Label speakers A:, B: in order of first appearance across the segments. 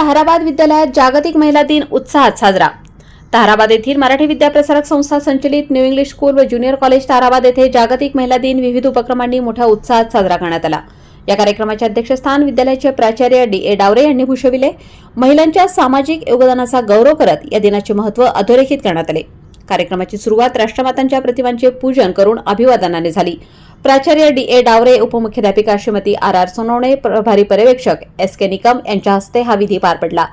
A: ताहराबाद विद्यालयात जागतिक महिला दिन उत्साहात साजरा. ताहराबाद येथील मराठी विद्याप्रसारक संस्था संचलित न्यू इंग्लिश स्कूल व ज्युनियर कॉलेज ताहराबाद येथे जागतिक महिला दिन विविध उपक्रमांनी मोठ्या उत्साहात साजरा करण्यात आला. या कार्यक्रमाचे अध्यक्षस्थान विद्यालयाचे प्राचार्य डी ए डावरे यांनी भूषविले. महिलांच्या सामाजिक योगदानाचा गौरव करत या दिनाचे महत्त्व अधोरेखित करण्यात आले. कार्यक्रमाची सुरुवात राष्ट्रमातांच्या प्रतिमांचे पूजन करून अभिवादनाने झाली. प्राचार्य डी ए डावरे उपमुख्याध्यापिका श्रीमती आर आर सोनवणे प्रभारी पर्यवेक्षक एस के निकम यांच्या हस्ते हा विधी पार पडला.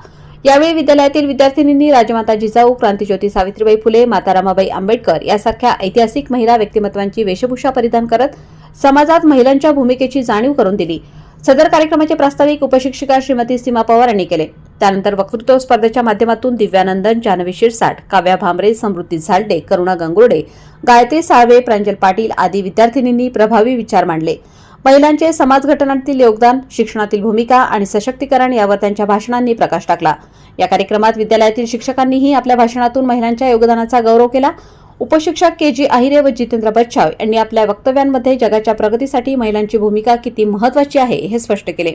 A: यावेळी विद्यालयातील विद्यार्थिनींनी राजमाता जिजाऊ क्रांतीज्योती सावित्रीबाई फुले माता रमाबाई आंबेडकर यासारख्या ऐतिहासिक महिला व्यक्तिमत्वांची वेशभूषा परिधान करत समाजात महिलांच्या भूमिकेची जाणीव करून दिली. सदर कार्यक्रमाचे प्रास्ताविक उपशिक्षिका श्रीमती सीमा पवार यांनी केले. त्यानंतर वक्तृत्व स्पर्धेच्या माध्यमातून दिव्यानंदन जानवी शिरसाट काव्या भांबरे समृद्धी झालडे करुणा गंगुर्डे गायत्री साळवे प्रांजल पाटील आदी विद्यार्थिनींनी प्रभावी विचार मांडले. महिलांचे समाजघटनातील योगदान शिक्षणातील भूमिका आणि सशक्तीकरण यावर त्यांच्या भाषणांनी प्रकाश टाकला. या कार्यक्रमात विद्यालयातील शिक्षकांनीही आपल्या भाषणातून महिलांच्या योगदानाचा गौरव केला. उपशिक्षक के जी आहिरे व जितेंद्र बच्छाव यांनी आपल्या वक्तव्यांमध्ये जगाच्या प्रगतीसाठी महिलांची भूमिका किती महत्वाची आहे हे स्पष्ट केले.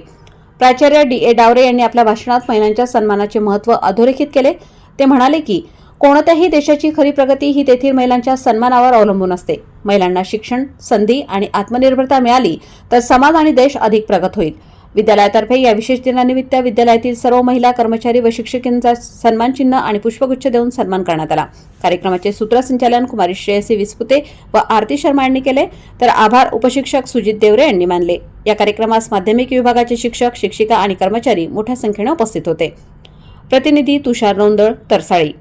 A: प्राचार्य डी ए डावरे यांनी आपल्या भाषणात महिलांच्या सन्मानाचे महत्त्व अधोरेखित केले. ते म्हणाले की कोणत्याही देशाची खरी प्रगती ही तेथील महिलांच्या सन्मानावर अवलंबून असते. महिलांना शिक्षण संधी आणि आत्मनिर्भरता मिळाली तर समाज आणि देश अधिक प्रगत होईल. विद्यालयातर्फे या विशेष दिनानिमित्त विद्यालयातील सर्व महिला कर्मचारी व शिक्षकांचा सन्मान चिन्ह आणि पुष्पगुच्छ देऊन सन्मान करण्यात आला. कार्यक्रमाचे सूत्रसंचालन कुमारी श्रेयसी विस्पुते व आरती शर्मा यांनी केले. तर आभार उपशिक्षक सुजित देवरे यांनी मानले. या कार्यक्रमास माध्यमिक विभागाचे शिक्षक शिक्षिका आणि कर्मचारी मोठ्या संख्येने उपस्थित होते. प्रतिनिधी तुषार नोंदळ तरसाळी.